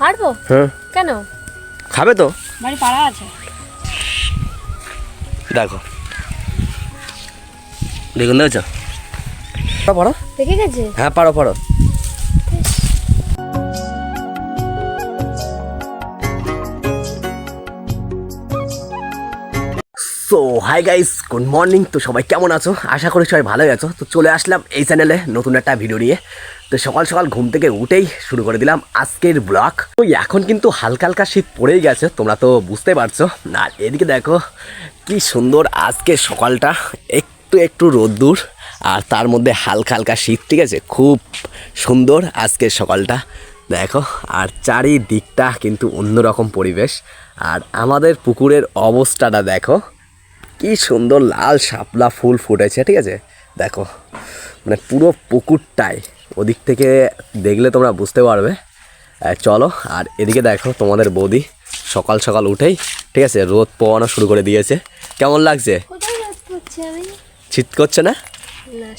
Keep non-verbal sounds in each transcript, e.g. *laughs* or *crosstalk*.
পারব? হ্যাঁ। কেন? খাবে তো। বাড়ি পাড়া আছে। দেখো। দেখুন দেখছ? পড়ো? দেখে গেছে? হ্যাঁ পারো পারো so hi guys good morning তো সবাই কেমন আছো? আশা করি সবাই ভালোই আছো। তো চলে আসলাম এই চ্যানেলে নতুন একটা ভিডিও নিয়ে। তো সকাল সকাল ঘুম থেকে উঠেই শুরু করে দিলাম আজকের ব্লগ তো এখন কিন্তু হালকা হালকা শীত পড়েই গেছে, তোমরা তো বুঝতে পারছ। আর এদিকে দেখো কি সুন্দর আজকে সকালটা। একটু একটু রোদ্দুর আর তার মধ্যে হালকা হালকা শীত, ঠিক আছে? খুব সুন্দর আজকের সকালটা। দেখো, আর চারিদিকটা কিন্তু অন্যরকম পরিবেশ। আর আমাদের পুকুরের অবস্থাটা দেখো। কি সুন্দর লাল শাপলা ফুল ফুটেছে ঠিক আছে? দেখো মানে পুরো পুকুরটাই। ওদিক থেকে দেখলে তোমরা বুঝতে পারবে। চলো আর এদিকে দেখো তোমাদের বৌদি সকাল সকাল উঠেই ঠিক আছে রোদ পোয়ানো শুরু করে দিয়েছে। কেমন লাগছে? শীত করছে না?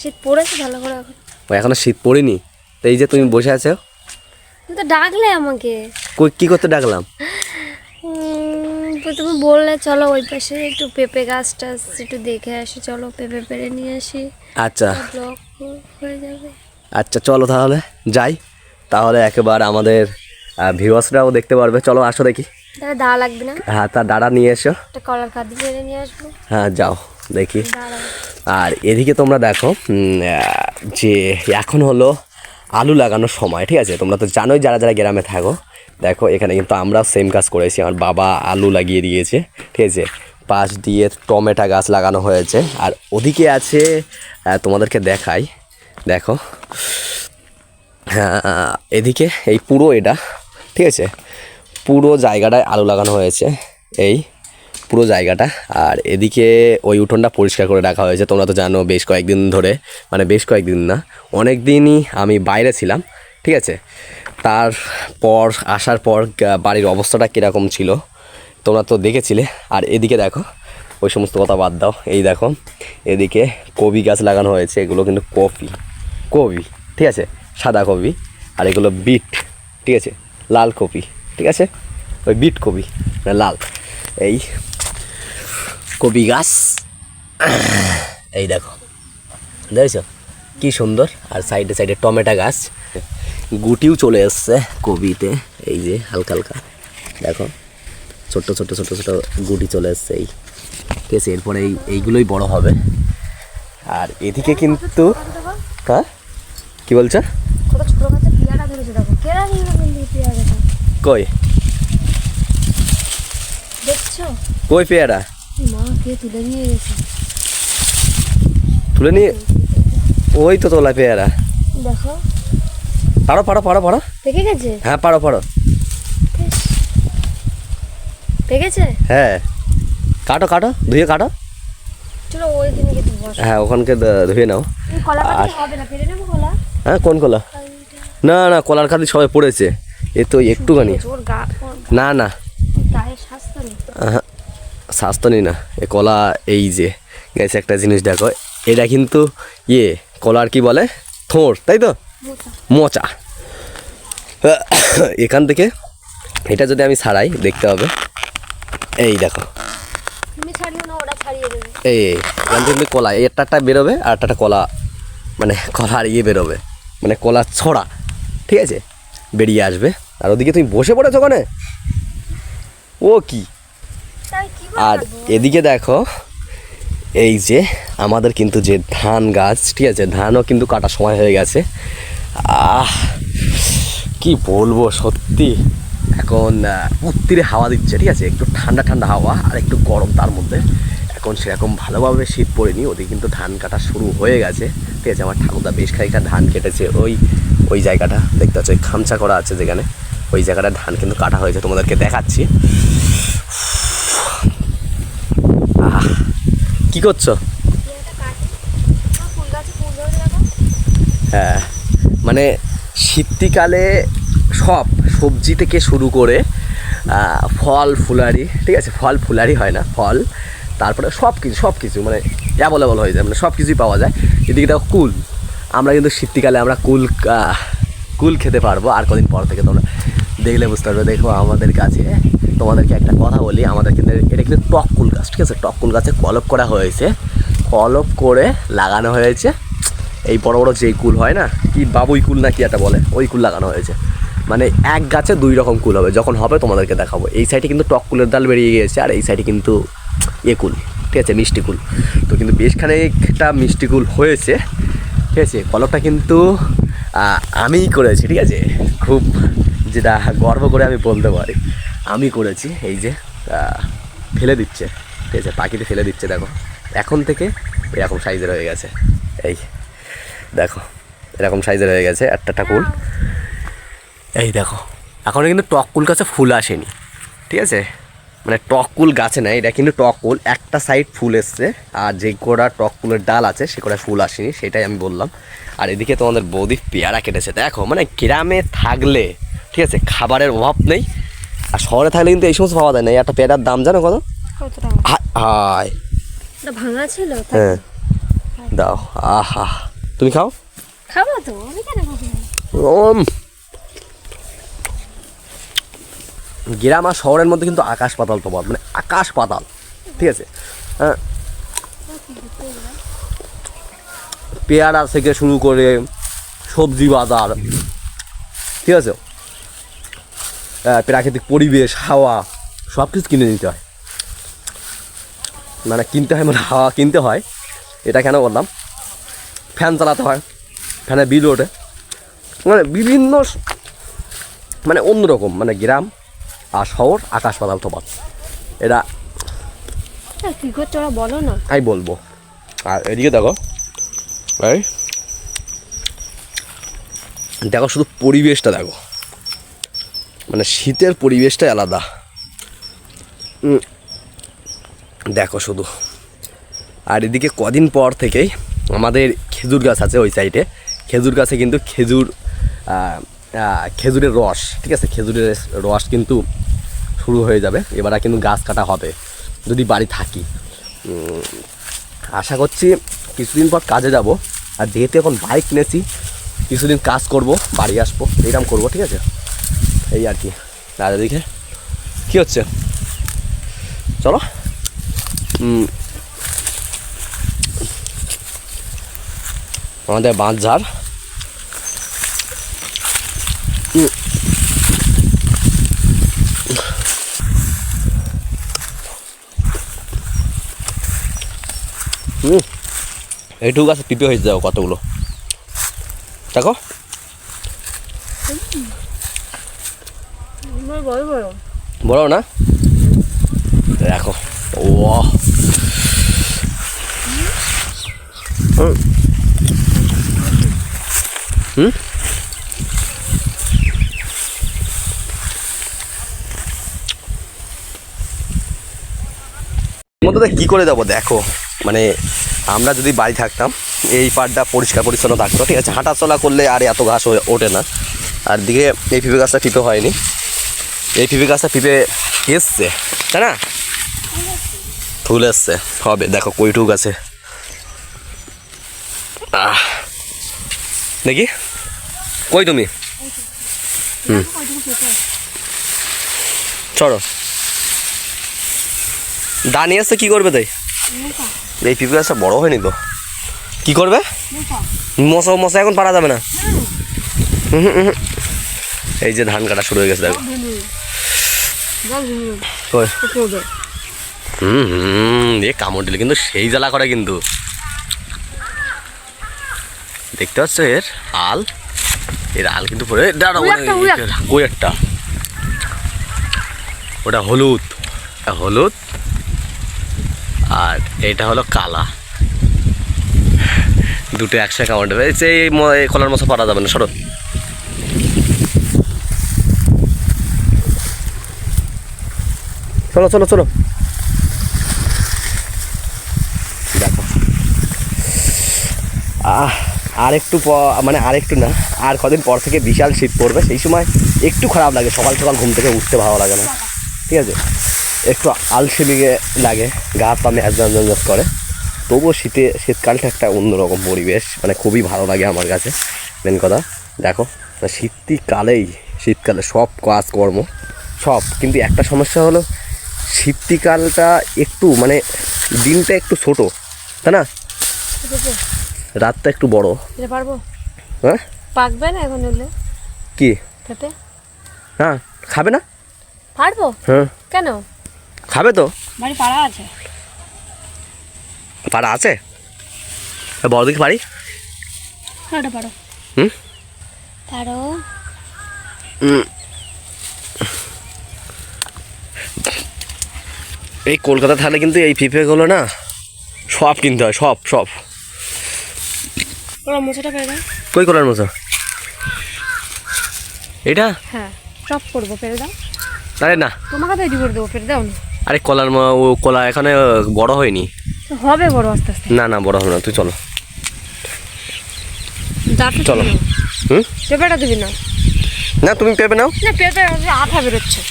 শীত পড়েছে ভালো করে ও এখনও শীত পড়েনি? তো এই যে তুমি বসে আছো। তো ডাকলে আমাকে। কই কী করতে ডাকলাম? *laughs* তুমি বললে চলো ওই পাশে একটু পেঁপে গাছ টাছ একটু দেখে আসি। চলো পেঁপে পেরে নিয়ে আসি। আচ্ছা। ব্লক হয়ে যাবে। আচ্ছা চলো তাহলে যাই। তাহলে একেবারে আমাদের ভিউয়ার্সরাও দেখতে পারবে। চলো আসো দেখি। লাগবে না? হ্যাঁ তার দাঁড়া নিয়ে এসো। একটা কলার পেরে নিয়ে আসব। হ্যাঁ যাও দেখি। আর এদিকে তোমরা দেখো যে এখন হলো আলু লাগানোর সময় ঠিক আছে? তোমরা তো জানোই যারা যারা গ্রামে থাকো দেখো, এখানে কিন্তু আমরা সেম কাজ করেছি। আমার বাবা আলু লাগিয়ে দিয়েছে, ঠিক আছে? পাশ দিয়ে টমেটো গাছ লাগানো হয়েছে। আর ওদিকে আছে তোমাদেরকে দেখাই। দেখো। হ্যাঁ এদিকে এই পুরো এটা, ঠিক আছে? পুরো জায়গাটায় আলু লাগানো হয়েছে, এই পুরো জায়গাটা। আর এদিকে ওই উঠোনটা পরিষ্কার করে রাখা হয়েছে। তোমরা তো জানো, বেশ কয়েকদিন ধরে মানে বেশ কয়েকদিন না অনেক দিনই আমি বাইরে ছিলাম, ঠিক আছে? তারপর, আসার পর বাড়ির অবস্থাটা কীরকম ছিল? তোমরা তো দেখেছিলে। আর এদিকে দেখো, ওই সমস্ত কথা বাদ দাও। এই দেখো, এদিকে কবি গাছ লাগানো হয়েছে। এগুলো কিন্তু কফি কবি ঠিক আছে? সাদা কবি আর এগুলো বিট, ঠিক আছে? লাল কপি, ঠিক আছে? ওই বিট কবি না লাল। এই কবি গাছ, এই দেখো। দেখেছ? কি সুন্দর। আর সাইডে সাইডে টমেটো গাছ। গুটিও চলে এসছে কবিতে এই যে হালকা হালকা। দেখো ছোট্ট ছোট্ট ছোট্ট ছোট গুটি চলে এসছে এই। ঠিক আছে এরপরে এই এইগুলোই বড় হবে। আর এদিকে কিন্তু হ্যাঁ? কি বলছো? কই? কই পেয়ারা? তুলে নিয়ে তুলে নিয়ে ওই তো তোলা পেয়ারা। দেখো। পারো পারো পারো পারো। পেকে গেছে? হ্যাঁ পারো পারো। পেকেছে হ্যাঁ। কাটো কাটো ধুয়ে কাটো। চলো তুমি হ্যাঁ ওখানকে ধুয়ে নাও। কলা হবে না পেরে নেব কলা? হ্যাঁ কোন কলা? না না কলার খাদি সবাই পড়েছে। এ তো একটুখানি। না না। স্বাস্থ্য নেই। না। এ কলা এই যে গেছে একটা জিনিস দেখো। এটা কিন্তু ইয়ে কলার কি বলে? থোঁড় তাই তো? মোচা। *coughs* এখান থেকে এটা যদি আমি ছাড়াই দেখতে হবে। এই দেখো। এই এখান থেকে কলা এই একটা বেরোবে আর একটা কলা মানে কলার ইয়ে বেরোবে। মানে কলার ছড়া ঠিক আছে? বেরিয়ে আসবে। আর ওদিকে তুমি বসে পড়েছো ওখানে? ও কি? আর এদিকে দেখো এই যে আমাদের কিন্তু যে ধান গাছ ঠিক আছে? ধানও কিন্তু কাটার সময় হয়ে গেছে। আহ কি বলব সত্যি। এখন উত্তিরে হাওয়া দিচ্ছে ঠিক আছে? একটু ঠান্ডা ঠান্ডা হাওয়া আর একটু গরম তার মধ্যে। এখন সেরকম ভালোভাবে শীত পড়েনি ওদিকে কিন্তু ধান কাটা শুরু হয়ে গেছে। ঠিক আছে আমার ঠাকুরদা বেশ খানিকটা ধান কেটেছে ওই ওই জায়গাটা। দেখতে পাচ্ছ ওই খামচা করা আছে যেখানে। ওই জায়গাটা ধান কিন্তু কাটা হয়েছে তোমাদেরকে দেখাচ্ছি। আহ, কি করছ? হ্যাঁ। মানে শীতকালে সব সবজি থেকে শুরু করে ফল, ফুলারি, ঠিক আছে, ফল, ফুলারি হয় না, ফল, তারপরে সব কিছু সব কিছু মানে অ্যাভেলেবল হয়ে যায় মানে সব কিছুই পাওয়া যায়। এদিকে দেখো কুল, আমরা কিন্তু শীতকালে আমরা কুল কুল খেতে পারব, আর কদিন পর থেকে তোমরা দেখলে বুঝতে পারবে, দেখো আমাদের কাছে, তোমাদেরকে একটা কথা বলি, আমাদের কিন্তু এটা কিন্তু টক কুল গাছ, ঠিক আছে, টক কুল গাছে কলপ করা হয়েছে, কলপ করে লাগানো হয়েছে এই বড় বড় যেই কুল হয় না, কি বাবুই কুল না কি একটা বলে, ওই কুল লাগানো হয়েছে। মানে এক গাছে দুই রকম কুল হবে, যখন হবে তোমাদেরকে দেখাবো। এই সাইডে কিন্তু টক কুলের ডাল বেরিয়ে গিয়েছে, আর এই সাইডে কিন্তু এ কুল, ঠিক আছে, মিষ্টি কুল। তো কিন্তু বেশ খানিকটা মিষ্টি কুল হয়েছে, ঠিক আছে কলকটা কিন্তু আমিই করেছি, ঠিক আছে। খুব যেটা গর্ব করে আমি বলতে পারি, আমি করেছি, এই যে ফেলে দিচ্ছে, ঠিক আছে, পাখিতে ফেলে দিচ্ছে, দেখো। এখন থেকে এরকম সাইজের হয়ে গেছে, এই। দেখো এরকম সাইজের হয়ে গেছে একটা একটা কুল এই দেখো এখনও কিন্তু টক কুল গাছে ফুল আসেনি ঠিক আছে? মানে টক কুল গাছে না এটা কিন্তু টক কুল একটা সাইড ফুল এসছে আর যে কটা টক কুলের ডাল আছে সে কটা ফুল আসেনি সেটাই আমি বললাম। আর এদিকে তোমাদের বৌদি পেয়ারা কেটেছে দেখো মানে গ্রামে থাকলে ঠিক আছে খাবারের অভাব নেই আর শহরে থাকলে কিন্তু এই সমস্ত পাওয়া যায় না একটা পেয়ারার দাম জানো কত? হায় ভাঙা ছিল হ্যাঁ। দাও আহা। তুমি খাও? খাব তো আমি কেন ওম গ্রাম আর শহরের মধ্যে কিন্তু আকাশ পাতাল তফাৎ মানে আকাশ পাতাল ঠিক আছে? হ্যাঁ। পেয়ারা থেকে শুরু করে সবজি বাজার ঠিক আছে? প্রাকৃতিক পরিবেশ হাওয়া সব কিছু কিনে নিতে হয়। মানে কিনতে হয় মানে হাওয়া কিনতে হয় এটা কেন বললাম? ফ্যান চালাতে হয় ফ্যানের বিল ওঠে। মানে বিভিন্ন মানে অন্যরকম মানে গ্রাম আর শহর আকাশ পাতাল তফাৎ এটা ওরা বলো না? আমি বলব। আর এদিকে দেখো এই দেখো শুধু পরিবেশটা দেখো। মানে শীতের পরিবেশটাই আলাদা। দেখো শুধু। আর এদিকে কদিন পর থেকেই আমাদের খেজুর গাছ আছে ওই সাইডে খেজুর গাছে কিন্তু খেজুর খেজুরের রস, ঠিক আছে? খেজুরের রস কিন্তু শুরু হয়ে যাবে। এবার কিন্তু গাছ কাটা হবে, যদি বাড়ি থাকি। আশা করছি কিছুদিন পর কাজে যাব। আর যেহেতু এখন বাইক নিয়েছি কিছুদিন কাজ করব, বাড়ি আসব, এরকম করব, ঠিক আছে? এই আর কি। আর এদিকে কী হচ্ছে? চলো। আমাদের বাঁধ ঝাড় হুম এইটুকু গাছে পিপে হয়েছে যাও কতগুলো। দেখো। বড় না? দেখো। ও হুম। হুম মধ্যে কি করে যাব দেখো। মানে আমরা যদি বাড়ি থাকতাম, এই পাড়টা পরিষ্কার পরিচ্ছন্ন থাকতো, ঠিক আছে? হাঁটা চলা করলে আর এত ঘাস ওঠে না। আর দিকে এই পিঁপে গাছটা পিঁপে হয়নি। এই পিঁপে গাছটা পিঁপে এসছে, তাই না? ফুল এসছে। হবে, দেখো কইটুক আছে। আহ। দেখি। কই তুমি? চলো। দানি আসছে কি করবে তাই? এই পিঁপে গাছটা বড় হয়নি তো। কি করবে? মশা মশা, এখন পারা যাবে না। এই যে ধান কাটা শুরু হয়ে গেছে, দেখো। হুম হুম এ কামড় দিলে কিন্তু সেই জ্বালা করে কিন্তু। দেখতে পাচ্ছ এর আল? এর আল কিন্তু পরে ওই একটা, ওটা হলুদ। হলুদ। আর এটা হলো কালা। দুটো একসাথে এই এই কলার মশা পারা যাবে না সরো। চলো চলো চলো দেখো। আহ। আর একটু মানে আর একটু না, আর কদিন পর থেকে বিশাল শীত পড়বে, সেই সময় একটু খারাপ লাগে, সকাল সকাল ঘুম থেকে উঠতে ভালো লাগে না, ঠিক আছে? একটু আলসেমিকে লাগে, গা পা ম্যাচ করে। তবুও শীতে, শীতকালটা একটা অন্যরকম পরিবেশ মানে খুবই ভালো লাগে আমার কাছে মেন কথা। দেখো শীতকালেই, শীতকালে সব কাজকর্ম, সব। কিন্তু একটা সমস্যা হলো, শীতকালটা একটু মানে দিনটা একটু ছোটো, তাই না? রাতটা একটু বড়। এটা পারব? হ্যাঁ? পাকবে না এখন এগুলো কি? পেঁপে হ্যাঁ খাবে না? পারব? হ্যাঁ। কেন? খাবে তো। বাড়ি পাড়া আছে। পাড়া আছে? বড় দিকে পারি? হ্যাঁ এটা পারো। হুম? পারো। এই কলকাতা থাকলে কিন্তু এই পিঁপড়েগুলো না সব কিনতে হয় সব সব। ওরা মোচাটা পেয়ে দাও কই কলার মতো এটা? হ্যাঁ চপ করব পেরে দাও। আরে না। তোমাকে তৈরি করে দেবো পেরে দাও। না আরে কলার ম- ও কলা এখানে বড় হয়নি। হবে বড় আস্তে আস্তে। না না বড় হবে না তুই চলো। চলো। হুম? পেঁপেটা দিবি না? না তুমি পেবে নাও। না পেঁপে আঠা বেরোচ্ছে।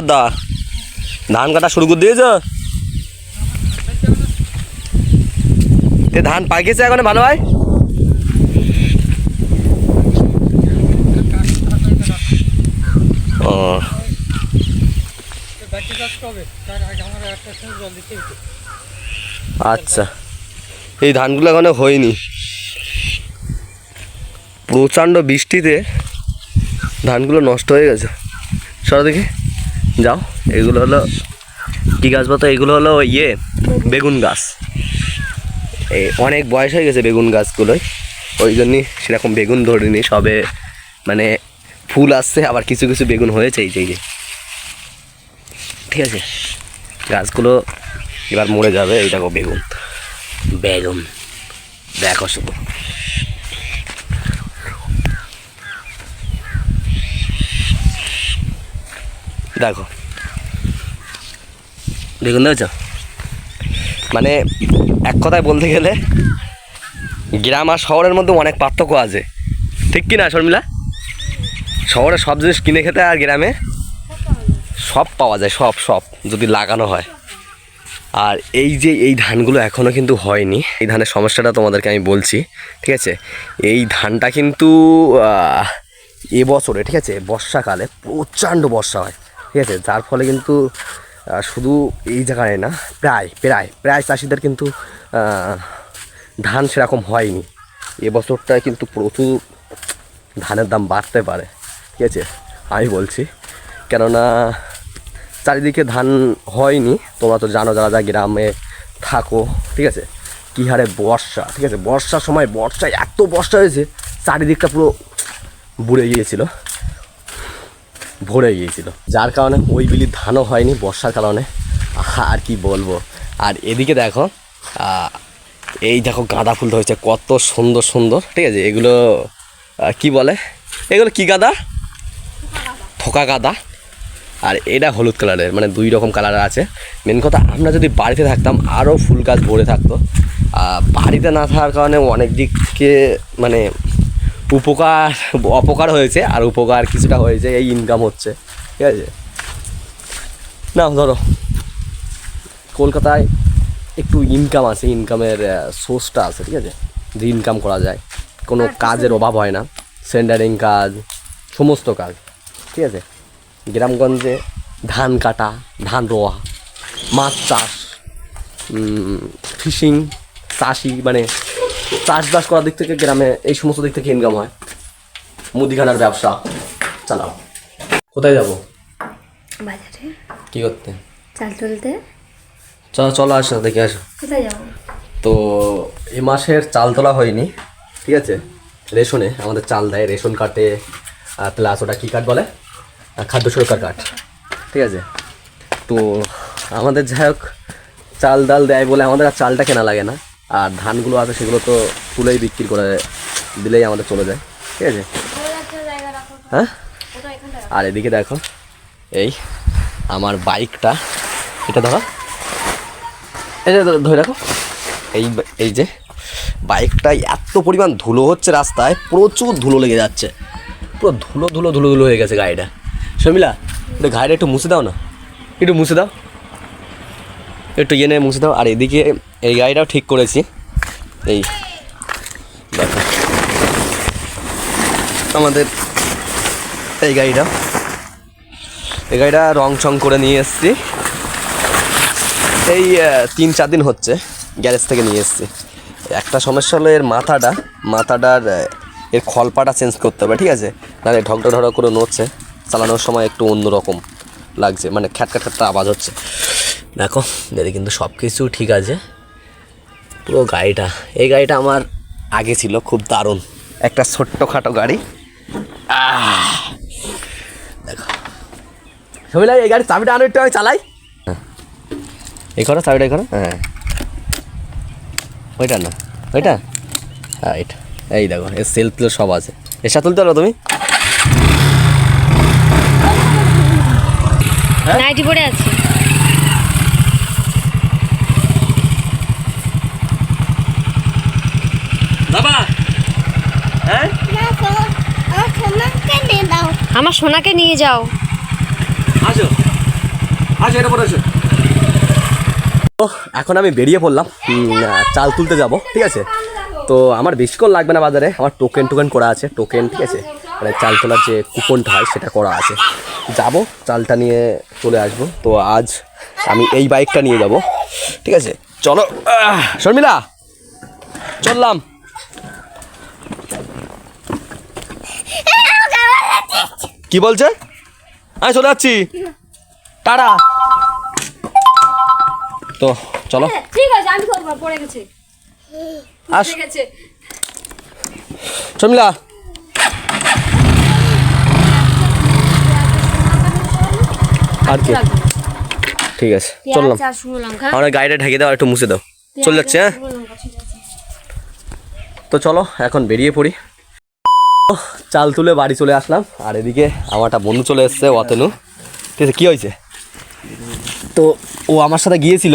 দা ধান কাটা শুরু করে দিয়েছ? তে ধান পাকিয়েছে এখন ভালো ভাই ও। আচ্ছা। এই ধানগুলো এখনও হয়নি। প্রচণ্ড বৃষ্টিতে ধানগুলো নষ্ট হয়ে গেছে। সরো দেখি। যাও, এগুলো হলো কী গাছ বলতো? এগুলো হলো ইয়ে বেগুন গাছ। এই অনেক বয়স হয়ে গেছে বেগুন গাছগুলোই ওই জন্যই সেরকম বেগুন ধরিনি, সবে মানে ফুল আসছে, আবার কিছু কিছু বেগুন হয়েছে এই যে। ঠিক আছে, গাছগুলো এবার মরে যাবে, এই দেখো বেগুন। বেগুন, দেখো শুধু। দেখো। দেখুন, দেখেছ? মানে এক কথায় বলতে গেলে, গ্রাম আর শহরের মধ্যে অনেক পার্থক্য আছে। ঠিক কি না শর্মিলা? শহরে সব জিনিস কিনে খেতে আর গ্রামে সব পাওয়া যায়, সব সব, যদি লাগানো হয়। আর এই যে এই ধানগুলো এখনও কিন্তু হয়নি, এই ধানের সমস্যাটা তোমাদেরকে আমি বলছি, ঠিক আছে? এই ধানটা কিন্তু এবছরে ঠিক আছে? বর্ষাকালে প্রচণ্ড বর্ষা হয়। ঠিক আছে, যার ফলে কিন্তু শুধু এই জায়গায় না, প্রায় প্রায় প্রায় চাষিদের কিন্তু ধান সেরকম হয়নি। এবছরটায় কিন্তু প্রচুর ধানের দাম বাড়তে পারে, ঠিক আছে? আমি বলছি, কেননা চারিদিকে ধান হয়নি, তোমরা তো জানো যারা যা গ্রামে থাকো, ঠিক আছে? কী হারে বর্ষা, ঠিক আছে? বর্ষার সময়, বর্ষায় এত বর্ষা হয়েছে, চারিদিকটা পুরো বুড়ে গিয়েছিল। ভরে গিয়েছিল। যার কারণে ওই বিলির ধানও হয়নি বর্ষার কারণে। আর কি বলব। আর এদিকে দেখো এই দেখো গাঁদা ফুল ধরেছে, কত সুন্দর সুন্দর। ঠিক আছে, এগুলো কি বলে? এগুলো কি গাঁদা? থোকা গাঁদা। আর এটা হলুদ কালারের মানে দুই রকম কালার আছে। মেন কথা, আমরা যদি বাড়িতে থাকতাম আরও ফুল গাছ ভরে থাকতো। বাড়িতে না থাকার কারণে অনেক দিক থেকে মানে উপকার অপকার হয়েছে আর উপকার কিছুটা হয়েছে এই ইনকাম হচ্ছে ঠিক আছে? না ধরো। কলকাতায় একটু ইনকাম আছে ইনকামের সোর্সটা আছে ঠিক আছে? যে ইনকাম করা যায় কোনো কাজের অভাব হয় না সেন্ডারিং কাজ সমস্ত কাজ ঠিক আছে? গ্রামগঞ্জে ধান কাটা ধান রোয়া মাছ চাষ ফিশিং চাষি মানে চাষবাস করার দিক থেকে গ্রামে এই সমস্ত দিক থেকে ইনকাম হয়। মুদিখানার ব্যবসা চালাও। কোথায় যাব? বাজারে। কি করতে? চাল তুলতে। চলো চলো আসো দেখে আসো। কোথায় যাব? তো এ মাসের চাল তোলা হয়নি ঠিক আছে? রেশনে আমাদের চাল দেয় রেশন কার্ডে প্লাস ওটা কী কার্ড বলে? খাদ্য সুরক্ষা কার্ড ঠিক আছে? তো আমাদের যাই হোক চাল ডাল দেয় বলে আমাদের আর চালটা কেনা লাগে না। আর ধানগুলো আছে সেগুলো তো তুলেই বিক্রি করে দিলেই আমাদের চলে যায়। ঠিক আছে? হ্যাঁ? আর এদিকে দেখো, এই আমার বাইকটা, এটা ধরো। এই যে ধরে রাখো। এই এই যে বাইকটায় এত পরিমাণ ধুলো হচ্ছে রাস্তায়, প্রচুর ধুলো লেগে যাচ্ছে। পুরো ধুলো ধুলো ধুলো ধুলো হয়ে গেছে গাড়িটা। শর্মিলা গাড়িটা একটু মুছে দাও না। একটু মুছে দাও। একটু নিয়ে মুছে দাও। আর এদিকে এই গাড়িটাও ঠিক করেছি। এই, দেখো। আমাদের এই গাড়িটা। এই গাড়িটা রং চং করে নিয়ে এসেছি। এই তিন চার দিন হচ্ছে গ্যারেজ থেকে নিয়ে এসেছি। একটা সমস্যা হলো এর মাথাটা, মাথাটার এর খলপাটা চেঞ্জ করতে হবে, ঠিক আছে? নাহলে ঢকঢক ঢক করে নড়ছে। চালানোর সময় একটু অন্যরকম লাগছে মানে খ্যাটকা খ্যাটকা আওয়াজ হচ্ছে। দেখো যদি কিন্তু সব কিছু ঠিক আছে। পুরো গাড়িটা। এই গাড়িটা আমার আগে ছিল খুব দারুণ। একটা ছোট্টখাটো গাড়ি। দেখো। সমিলা এই গাড়ির চাবিটা আনো একটু আমি চালাই। এই করো চাবিটা এই করো হ্যাঁ। ওইটা না ওইটা? হ্যাঁ এটা এই দেখো এর সেলফ টেল সব আছে। এর সাথে তুলতে পারো তুমি? নাইটি পরে আছে বাবা হ্যাঁ আমার সোনাকে নিয়ে যাও। আসো। আসো এটা পরে আসো। তো এখন আমি বেরিয়ে পড়লাম। চাল তুলতে যাব ঠিক আছে? তো আমার বেশিক্ষণ লাগবে না বাজারে আমার টোকেন টোকেন করা আছে টোকেন ঠিক আছে? মানে চাল তোলার যে কুপনটা হয় সেটা করা আছে। যাব চালটা নিয়ে চলে আসব। তো আজ আমি এই বাইকটা নিয়ে যাব ঠিক আছে? চলো শর্মিলা চললাম। কি বলছে? আমি চলে যাচ্ছি। টাটা। তো চলো। ঠিক আছে আমি করব পড়ে গেছে। আস। আছে শর্মিলা। আর কি? ঠিক আছে চললাম। আমার গাড়িটা ঢেকে দাও একটু মুছে দাও। চলে যাচ্ছে হ্যাঁ। তো চলো এখন বেরিয়ে পড়ি। চাল তুলে বাড়ি চলে আসলাম আর এদিকে আমার একটা বন্ধু চলে এসছে অতনু ঠিক আছে কী হয়েছে তো ও আমার সাথে গিয়েছিল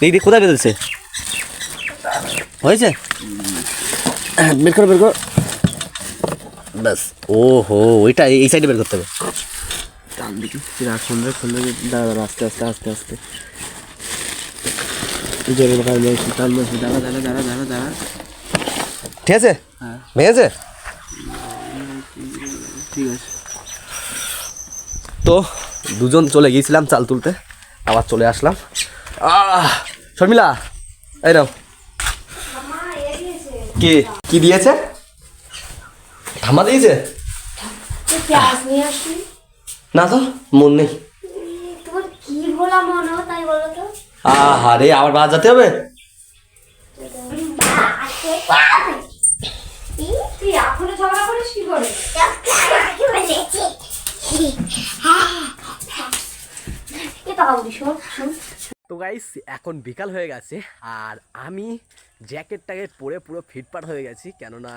দেখি কোথায় বেরোচ্ছে হয়েছে বের করো বের করো ব্যাস ও হো ওইটা এই সাইডে বের করতে হবে আস্তে আস্তে আস্তে আস্তে ঠিক আছে ভেঙেছে ঠিক আছে। তো দুজন চলে গিয়েছিলাম চাল তুলতে আবার চলে আসলাম। আহ শর্মিলা এই নাও। কি? কি দিয়েছে? ঠাম্মা দিয়েছে? না তো মন নেই। তোমার কি ভোলা মনে হয় তাই বলো তো আহা রে আবার বাজার যেতে হবে। তুই এখনও ঝগড়া করিস কি করে? তো গাইস এখন বিকাল হয়ে গেছে, আর আমি জ্যাকেট ট্যাকেট পরে পুরো ফিটফাট হয়ে গেছি, কেননা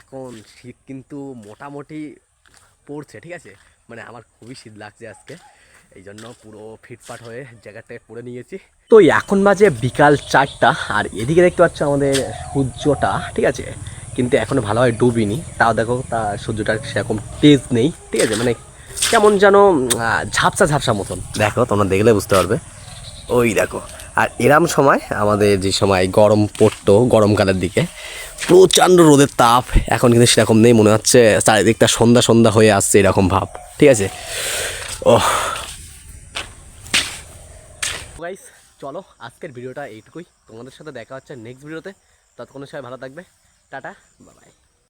এখন শীত কিন্তু মোটামুটি পড়ছে, ঠিক আছে? মানে আমার খুবই শীত লাগছে আজকে, এই জন্য পুরো ফিটফাট হয়ে জ্যাকেট ট্যাকেট পরে নিয়েছি। তো এখন বাজে বিকাল চারটা, আর এদিকে দেখতে পাচ্ছ আমাদের সূর্যটা, ঠিক আছে? কিন্তু এখনও ভালোভাবে ডুবিনি। তাও দেখো তা সূর্যটার সেরকম তেজ নেই। ঠিক আছে মানে কেমন যেন ঝাপসা ঝাপসা মতন। দেখো তোমরা দেখলে বুঝতে পারবে। ওই দেখো আর এরম সময় আমাদের যে সময় গরম পড়তো গরমকালের দিকে প্রচণ্ড রোদের তাপ এখন কিন্তু সেরকম নেই মনে হচ্ছে চারিদিকটা সন্ধ্যা সন্ধ্যা হয়ে আসছে এরকম ভাব। ঠিক আছে? ও গাইস চলো আজকের ভিডিওটা এইটুকুই। তোমাদের সাথে দেখা হচ্ছে নেক্সট ভিডিওতে ততক্ষণ সবাই ভালো থাকবে। টাটা বাবাই।